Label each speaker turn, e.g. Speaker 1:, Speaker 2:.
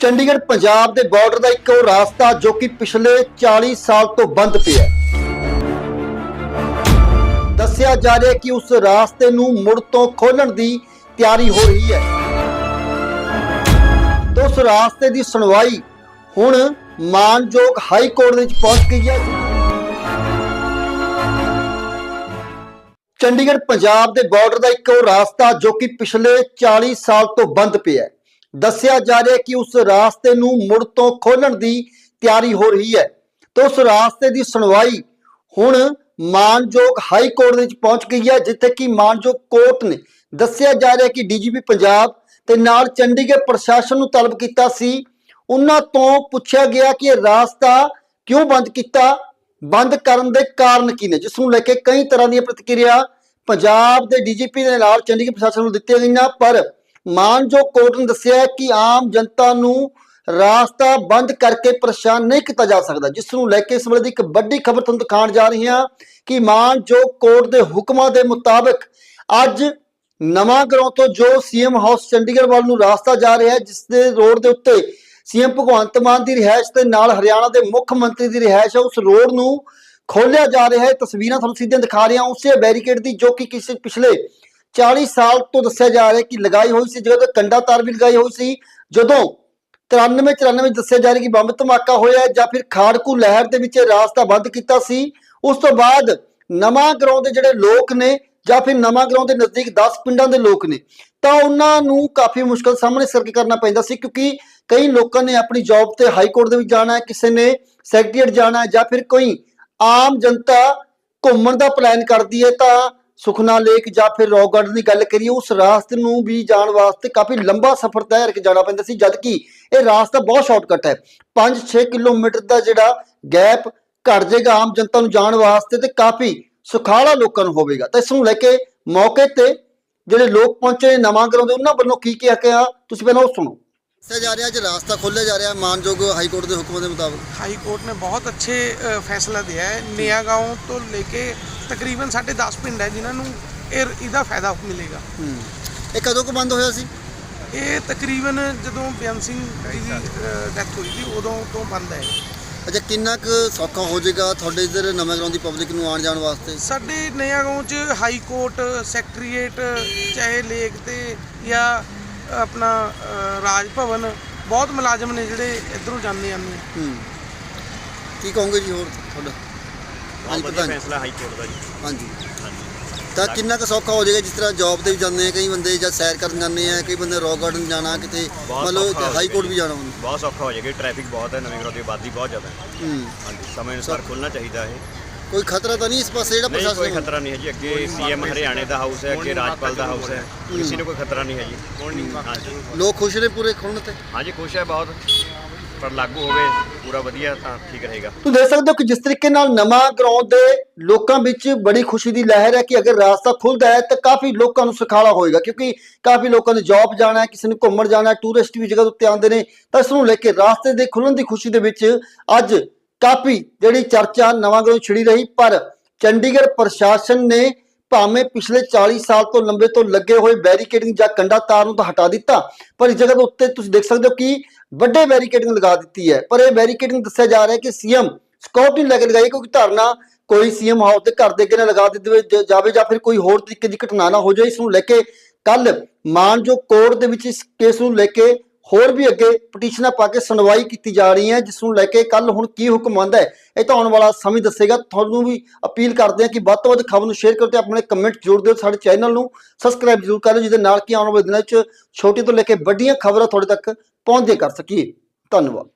Speaker 1: ਚੰਡੀਗੜ੍ਹ, ਪੰਜਾਬ ਦੇ ਬਾਰਡਰ ਦਾ ਇੱਕ ਉਹ ਰਾਸਤਾ ਜੋ ਕਿ ਪਿਛਲੇ 40 ਸਾਲ ਤੋਂ ਬੰਦ ਪਿਆ ਹੈ। ਦੱਸਿਆ ਜਾ ਰਿਹਾ ਕਿ ਉਸ ਰਾਸਤੇ ਨੂੰ ਮੁੜ ਤੋਂ ਖੋਲਣ ਦੀ ਤਿਆਰੀ ਹੋ ਰਹੀ ਹੈ। ਤੇ ਉਸ ਰਾਸਤੇ ਦੀ ਸੁਣਵਾਈ ਹੁਣ ਮਾਨਯੋਗ ਹਾਈ ਕੋਰਟ ਦੇ ਵਿੱਚ ਪਹੁੰਚ ਗਈ ਹੈ। ਚੰਡੀਗੜ੍ਹ, ਪੰਜਾਬ ਦੇ ਬਾਰਡਰ ਦਾ ਇੱਕ ਉਹ ਰਾਸਤਾ ਜੋ ਕਿ ਪਿਛਲੇ 40 ਸਾਲ ਤੋਂ ਬੰਦ ਪਿਆ ਹੈ। ਦੱਸਿਆ ਜਾ ਰਿਹਾ ਕਿ ਉਸ ਰਾਸਤੇ ਨੂੰ ਮੁੜ ਤੋਂ ਖੋਲਣ ਦੀ ਤਿਆਰੀ ਹੋ ਰਹੀ ਹੈ। ਤੇ ਉਸ ਰਾਸਤੇ ਦੀ ਸੁਣਵਾਈ ਹੁਣ ਮਾਨਯੋਗ ਹਾਈ ਕੋਰਟ ਦੇ ਵਿੱਚ ਪਹੁੰਚ ਗਈ ਹੈ, ਜਿੱਥੇ ਕਿ ਮਾਨਯੋਗ ਕੋਰਟ ਨੇ ਦੱਸਿਆ ਜਾ ਰਿਹਾ ਹੈ ਕਿ ਡੀਜੀਪੀ ਪੰਜਾਬ ਤੇ ਨਾਲ ਚੰਡੀਗੜ੍ਹ ਪ੍ਰਸ਼ਾਸਨ ਨੂੰ ਤਲਬ ਕੀਤਾ ਸੀ। ਉਹਨਾਂ ਤੋਂ ਪੁੱਛਿਆ ਗਿਆ ਕਿ ਇਹ ਰਾਸਤਾ ਕਿਉਂ ਬੰਦ ਕੀਤਾ? ਬੰਦ ਕਰਨ ਦੇ ਕਾਰਨ ਕੀ ਨੇ? ਜਿਸ ਨੂੰ ਲੈ ਕੇ ਕਈ ਤਰ੍ਹਾਂ ਦੀਆਂ ਪ੍ਰਤੀਕਿਰਿਆ ਪੰਜਾਬ ਦੇ ਡੀਜੀਪੀ ਦੇ ਨਾਲ ਚੰਡੀਗੜ੍ਹ ਪ੍ਰਸ਼ਾਸਨ ਨੂੰ ਦਿੱਤੀਆਂ ਗਈਆਂ, ਪਰ ਮਾਨਯੋਗ ਕੋਰਟ ਨੇ ਦੱਸਿਆ ਕਿ ਆਮ ਜਨਤਾ ਨੂੰ ਰਾਸਤਾ ਬੰਦ ਕਰਕੇ ਪਰੇਸ਼ਾਨ ਨਹੀਂ ਕੀਤਾ ਜਾ ਸਕਦਾ, ਜਿਸ ਨੂੰ ਲੈ ਕੇ ਇਸ ਵੇਲੇ ਦੀ ਇੱਕ ਵੱਡੀ ਖਬਰ ਤੁਹਾਨੂੰ ਦਿਖਾਉਣ ਜਾ ਰਹੀ ਹਾਂ ਕਿ ਮਾਨਯੋਗ ਕੋਰਟ ਦੇ ਹੁਕਮਾਂ ਦੇ ਮੁਤਾਬਕ ਅੱਜ ਨਵਾਂ ਗਰਾਉਂ ਤੋਂ ਜੋ ਸੀਐਮ ਹਾਊਸ ਚੰਡੀਗੜ੍ਹ ਵੱਲ ਨੂੰ ਰਾਸਤਾ ਜਾ ਰਿਹਾ ਹੈ, ਜਿਸ ਦੇ ਰੋਡ ਦੇ ਉੱਤੇ ਸੀਐਮ ਭਗਵੰਤ ਮਾਨ ਦੀ ਰਿਹਾਇਸ਼ ਤੇ ਨਾਲ ਹਰਿਆਣਾ ਦੇ ਮੁੱਖ ਮੰਤਰੀ ਦੀ ਰਿਹਾਇਸ਼ ਹੈ, ਉਸ ਰੋਡ ਨੂੰ ਖੋਲਿਆ ਜਾ ਰਿਹਾ ਹੈ। ਤਸਵੀਰਾਂ ਤੁਹਾਨੂੰ ਸਿੱਧੀਆਂ ਦਿਖਾ ਰਿਹਾ ਉਸੇ ਬੈਰੀਕੇਡ ਦੀ ਜੋ ਕਿ ਕਿਸੇ ਪਿਛਲੇ 40 ਸਾਲ ਤੋਂ ਦੱਸਿਆ ਜਾ ਰਿਹਾ ਕਿ ਲਗਾਈ ਹੋਈ ਸੀ, ਜਦੋਂ ਕੰਡਾ ਤਾਰ ਵੀ ਲਗਾਈ ਹੋਈ ਸੀ, ਜਦੋਂ 93 94 ਦੱਸਿਆ ਜਾ ਰਿਹਾ ਕਿ ਬੰਬ ਧਮਾਕਾ ਹੋਇਆ ਜਾਂ ਫਿਰ ਖਾੜਕੂ ਲਹਿਰ ਦੇ ਵਿੱਚ ਰਾਸਤਾ ਬੰਦ ਕੀਤਾ ਸੀ, ਉਸ ਤੋਂ ਬਾਅਦ ਨਵਾਂ ਗਰਾਉਂ ਦੇ ਜਿਹੜੇ ਲੋਕ ਨੇ ਜਾਂ ਫਿਰ ਨਵਾਂ ਗਰਾਉਂ ਦੇ ਨਜ਼ਦੀਕ 10 ਪਿੰਡਾਂ ਦੇ ਲੋਕ ਨੇ, ਤਾਂ ਉਹਨਾਂ ਨੂੰ ਕਾਫੀ ਮੁਸ਼ਕਲ ਸਾਹਮਣੇ ਸਰਕ ਕਰਨਾ ਪੈਂਦਾ ਸੀ, ਕਿਉਂਕਿ ਕਈ ਲੋਕਾਂ ਨੇ ਆਪਣੀ ਜੌਬ ਤੇ ਹਾਈ ਕੋਰਟ ਦੇ ਵਿੱਚ ਜਾਣਾ ਹੈ, ਕਿਸੇ ਨੇ ਸੈਕਟਰੀਏਟ ਜਾਣਾ ਹੈ ਜਾਂ ਫਿਰ ਕੋਈ ਆਮ ਜਨਤਾ ਘੁੰਮਣ ਦਾ ਪਲਾਨ ਕਰਦੀ ਹੈ, ਤਾਂ ਸੁਖਨਾ ਲੇਕ ਜਾਂ ਫਿਰ ਰੌਕ ਗਾਰਡਨ ਦੀ ਗੱਲ ਕਰੀਏ ਉਸ ਰਾਸਤੇ ਨੂੰ ਵੀ ਜਾਣ ਵਾਸਤੇ ਕਾਫੀ ਲੰਬਾ ਸਫ਼ਰ ਤੈਅ ਕਰਕੇ ਜਾਣਾ ਪੈਂਦਾ ਸੀ ਜਦ ਕਿ ਇਹ ਰਾਸਤਾ ਬਹੁਤ ਸ਼ਾਰਟਕਟ ਹੈ 5-6 ਕਿਲੋਮੀਟਰ ਦਾ ਜਿਹੜਾ ਗੈਪ ਘਟ ਜਾਏਗਾ ਆਮ ਜਨਤਾ ਨੂੰ ਜਾਣ ਵਾਸਤੇ ਤੇ ਕਾਫੀ ਸੁਖਾਲਾ ਲੋਕਾਂ ਨੂੰ ਹੋਵੇਗਾ ਤਾਂ ਇਸ ਨੂੰ ਲੈ ਕੇ ਮੌਕੇ ਤੇ ਜਿਹੜੇ ਲੋਕ ਪਹੁੰਚੇ ਨਵਾਂ ਕਰਾਉਂਦੇ ਉਹਨਾਂ ਵੱਲੋਂ ਕੀ ਕਿਹਾ ਕਿਹਾ ਤੁਸੀਂ ਪਹਿਲਾਂ ਉਹ ਸੁਣੋ ਦੱਸਿਆ ਜਾ ਰਿਹਾ ਅੱਜ ਰਾਸਤਾ ਖੋਲ੍ਹਿਆ ਜਾ ਰਿਹਾ ਮਾਨਯੋਗ ਹਾਈ ਕੋਰਟ ਦੇ ਹੁਕਮਾਂ ਦੇ ਮੁਤਾਬਕ
Speaker 2: हाई कोर्ट ने बहुत अच्छे अ, फैसला दिया है नया गांव तो लेके ਤਕਰੀਬਨ ਸਾਡੇ 10 ਪਿੰਡ ਹੈ ਜਿਨ੍ਹਾਂ ਨੂੰ ਇਹ ਇਹਦਾ ਫਾਇਦਾ ਮਿਲੇਗਾ।
Speaker 1: ਹੂੰ। ਇਹ ਕਦੋਂ ਕੁ ਬੰਦ ਹੋਇਆ ਸੀ?
Speaker 2: ਇਹ ਤਕਰੀਬਨ ਜਦੋਂ ਬਿਆਨ ਸਿੰਘ ਦੀ ਡੈਥ ਹੋਈ ਸੀ ਉਦੋਂ ਤੋਂ ਬੰਦ ਹੈ
Speaker 1: ਅੱਛਾ ਕਿੰਨਾ ਕੁ ਸੌਖਾ ਹੋ ਜਾਏਗਾ ਤੁਹਾਡੇ ਇਧਰ ਨਵੇਂ ਗਰਾਉਂ ਦੀ ਪਬਲਿਕ ਨੂੰ ਆਉਣ ਜਾਣ ਵਾਸਤੇ?
Speaker 2: ਸਾਡੇ ਨਵੇਂ ਗਰਾਉਂ 'ਚ ਹਾਈ ਕੋਰਟ ਸੈਕਟਰੀਏਟ ਚਾਹੇ ਲੇਕ ਤੇ ਜਾਂ ਆਪਣਾ ਰਾਜ ਭਵਨ ਬਹੁਤ ਮੁਲਾਜ਼ਮ ਨੇ ਜਿਹੜੇ ਇਧਰੋਂ ਜਾਂਦੇ ਆਉਂਦੇ
Speaker 1: ਹੂੰ। ਕੀ ਕਹੋਗੇ ਜੀ ਹੋਰ ਤੁਹਾਡਾ? ਹਾਂਜੀ
Speaker 3: ਵਧੀਆ
Speaker 1: ਪ੍ਰਧਾਨ
Speaker 3: ਫੈਸਲਾ ਹਾਈ ਕੋਰਟ ਦਾ ਜੀ।
Speaker 1: ਹਾਂਜੀ। ਤਾਂ ਕਿੰਨਾ ਕੁ ਸੌਖਾ ਹੋ ਜਾਏਗਾ ਜਿਸ ਤਰ੍ਹਾਂ ਜੌਬ ਤੇ ਵੀ ਜਾਂਦੇ ਆ ਕਈ ਬੰਦੇ ਜਾਂ ਸੈਰ ਕਰਨ ਜਾਂਦੇ ਆ ਕਈ ਬੰਦੇ ਰੌਕ ਗਾਰਡਨ ਜਾਣਾ ਕਿਤੇ
Speaker 3: ਬਹੁਤ
Speaker 1: ਮਤਲਬ
Speaker 3: ਸੌਖਾ
Speaker 1: ਹਾਈ ਕੋਰਟ ਵੀ ਜਾਣਾ ਹੁੰਦਾ।
Speaker 3: ਬਹੁਤ ਸੌਖਾ ਹੋ ਜਾਏਗਾ ਟ੍ਰੈਫਿਕ ਬਹੁਤ ਹੈ ਨਵੀਂ ਦੀ ਆਬਾਦੀ ਬਹੁਤ ਜ਼ਿਆਦਾ। ਹੈ।
Speaker 1: ਹੂੰ
Speaker 3: ਹਾਂਜੀ ਸਮੇਂ ਅਨੁਸਾਰ ਖੁੱਲਣਾ ਚਾਹੀਦਾ ਹੈ
Speaker 1: ਕੋਈ ਖਤਰਾ ਤਾਂ ਨਹੀਂ ਇਸ ਪਾਸੇ ਜਿਹੜਾ
Speaker 3: ਨਹੀਂ ਕੋਈ
Speaker 1: ਪ੍ਰਸ਼ਾਸਨ
Speaker 3: ਖਤਰਾ ਨਹੀਂ ਹੈ ਜੀ ਅੱਗੇ ਸੀਐਮ ਹਰਿਆਣੇ ਦਾ ਹਾਊਸ ਹੈ ਅੱਗੇ ਰਾਜਪਾਲ ਦਾ ਹਾਊਸ ਹੈ ਕਿਸੇ ਨੂੰ ਕੋਈ ਖਤਰਾ ਨਹੀਂ ਹੈ ਜੀ। ਹਾਂਜੀ।
Speaker 1: ਲੋਕ ਖੁਸ਼ ਨੇ ਪੂਰੇ ਖੁੱਲਣ ਤੇ?
Speaker 3: ਹਾਂਜੀ ਖੁਸ਼ ਹੈ ਬਹੁਤ ਪਰ ਲਾਗੂ ਹੋਵੇ। ਪੂਰਾ ਵਧੀਆ ਤਾਂ ਠੀਕ ਰਹੇਗਾ।
Speaker 1: ਤੁਸੀਂ ਦੇਖ ਸਕਦੇ ਹੋ ਕਿ ਜਿਸ ਤਰੀਕੇ ਨਾਲ ਨਵਾਂ ਗਰਾਊਂਡ ਦੇ ਲੋਕਾਂ ਵਿੱਚ ਬੜੀ ਖੁਸ਼ੀ ਦੀ ਲਹਿਰ ਹੈ ਕਿ ਅਗਰ ਰਾਸਤਾ ਖੁੱਲਦਾ ਹੈ ਤਾਂ ਕਾਫੀ ਲੋਕਾਂ ਨੂੰ ਸੁਖਾਲਾ ਹੋਏਗਾ, ਕਿਉਂਕਿ ਕਾਫੀ ਲੋਕਾਂ ਨੇ ਜੌਬ ਜਾਣਾ ਹੈ, ਕਿਸੇ ਨੇ ਘੁੰਮਣ ਜਾਣਾ ਹੈ ਟੂਰਿਸਟ ਵੀ ਜਗ੍ਹਾ ਉੱਤੇ ਆਉਂਦੇ ਨੇ, ਤਾਂ ਇਸ ਨੂੰ ਲੈ ਕੇ ਰਾਸਤੇ ਦੇ ਖੁੱਲਣ ਦੀ ਖੁਸ਼ੀ ਦੇ ਵਿੱਚ ਅੱਜ ਕਾਫੀ ਜਿਹੜੀ ਚਰਚਾ ਨਵਾਂ ਗਰਾਊਂਡ ਛਿੜੀ ਰਹੀ, ਪਰ ਚੰਡੀਗੜ੍ਹ ਪ੍ਰਸ਼ਾਸਨ ਨੇ ਭਾਵੇਂ ਪਿਛਲੇ 40 ਸਾਲ ਤੋਂ ਲੰਬੇ ਤੋਂ ਲੱਗੇ ਹੋਏ ਬੈਰੀਕੇਡਿੰਗ ਜਾਂ ਕੰਡਾ ਤਾਰ ਨੂੰ ਤਾਂ ਹਟਾ ਦਿੱਤਾ, ਪਰ ਇਸ ਜਗ੍ਹਾ ਦੇ ਉੱਤੇ ਤੁਸੀਂ ਦੇਖ ਸਕਦੇ ਹੋ ਕਿ ਵੱਡੇ ਬੈਰੀਕੇਡਿੰਗ ਲਗਾ ਦਿੱਤੀ ਹੈ। ਪਰ ਇਹ ਬੈਰੀਕੇਡਿੰਗ ਦੱਸਿਆ ਜਾ ਰਿਹਾ ਹੈ ਕਿ ਸੀਐਮ ਸਕਿਉਰਟੀ ਲੈ ਕੇ ਲਗਾਈ, ਕਿਉਂਕਿ ਧਰਨਾ ਕੋਈ ਸੀਐਮ ਹਾਊਸ ਦੇ ਘਰ ਦੇ ਅੱਗੇ ਨਾ ਲਗਾ ਦਿੱਤੇ ਜਾਵੇ ਜਾਂ ਫਿਰ ਕੋਈ ਹੋਰ ਤਰੀਕੇ ਦੀ ਘਟਨਾ ਨਾ ਹੋ ਜਾਏ, ਇਸ ਨੂੰ ਲੈ ਕੇ ਕੱਲ ਮਾਨਯੋਗ ਕੋਰਟ ਦੇ ਵਿੱਚ ਇਸ ਕੇਸ ਨੂੰ ਲੈ ਕੇ ਹੋਰ ਵੀ ਅੱਗੇ ਪਟੀਸ਼ਨਾਂ ਪਾ ਕੇ ਸੁਣਵਾਈ ਕੀਤੀ ਜਾ ਰਹੀ ਹੈ ਜਿਸ ਨੂੰ ਲੈ ਕੇ ਕੱਲ ਹੁਣ ਕੀ ਹੁਕਮ ਆਉਂਦਾ ਹੈ, ਇਹ ਤਾਂ ਆਉਣ ਵਾਲਾ ਸਮੇਂ ਦੱਸੇਗਾ। ਤੁਹਾਨੂੰ ਵੀ ਅਪੀਲ ਕਰਦੇ ਹਾਂ ਕਿ ਵੱਧ ਤੋਂ ਵੱਧ ਖਬਰ ਨੂੰ ਸ਼ੇਅਰ ਕਰੋ ਤੇ ਆਪਣੇ ਕਮੈਂਟ ਜ਼ਰੂਰ ਦਿਓ ਸਾਡੇ ਚੈਨਲ ਨੂੰ। ਸਬਸਕ੍ਰਾਈਬ ਜ਼ਰੂਰ ਕਰ ਜਿਹਦੇ ਨਾਲ ਕਿ ਆਉਣ ਵਾਲੇ ਦਿਨਾਂ 'ਚ ਛੋਟੀ ਤੋਂ ਲੈ ਕੇ ਵੱਡੀਆਂ ਖਬਰਾਂ ਤੁਹਾਡੇ ਤੱਕ ਪਹੁੰਚਦੇ ਕਰ ਸਕੀਏ। ਧੰਨਵਾਦ।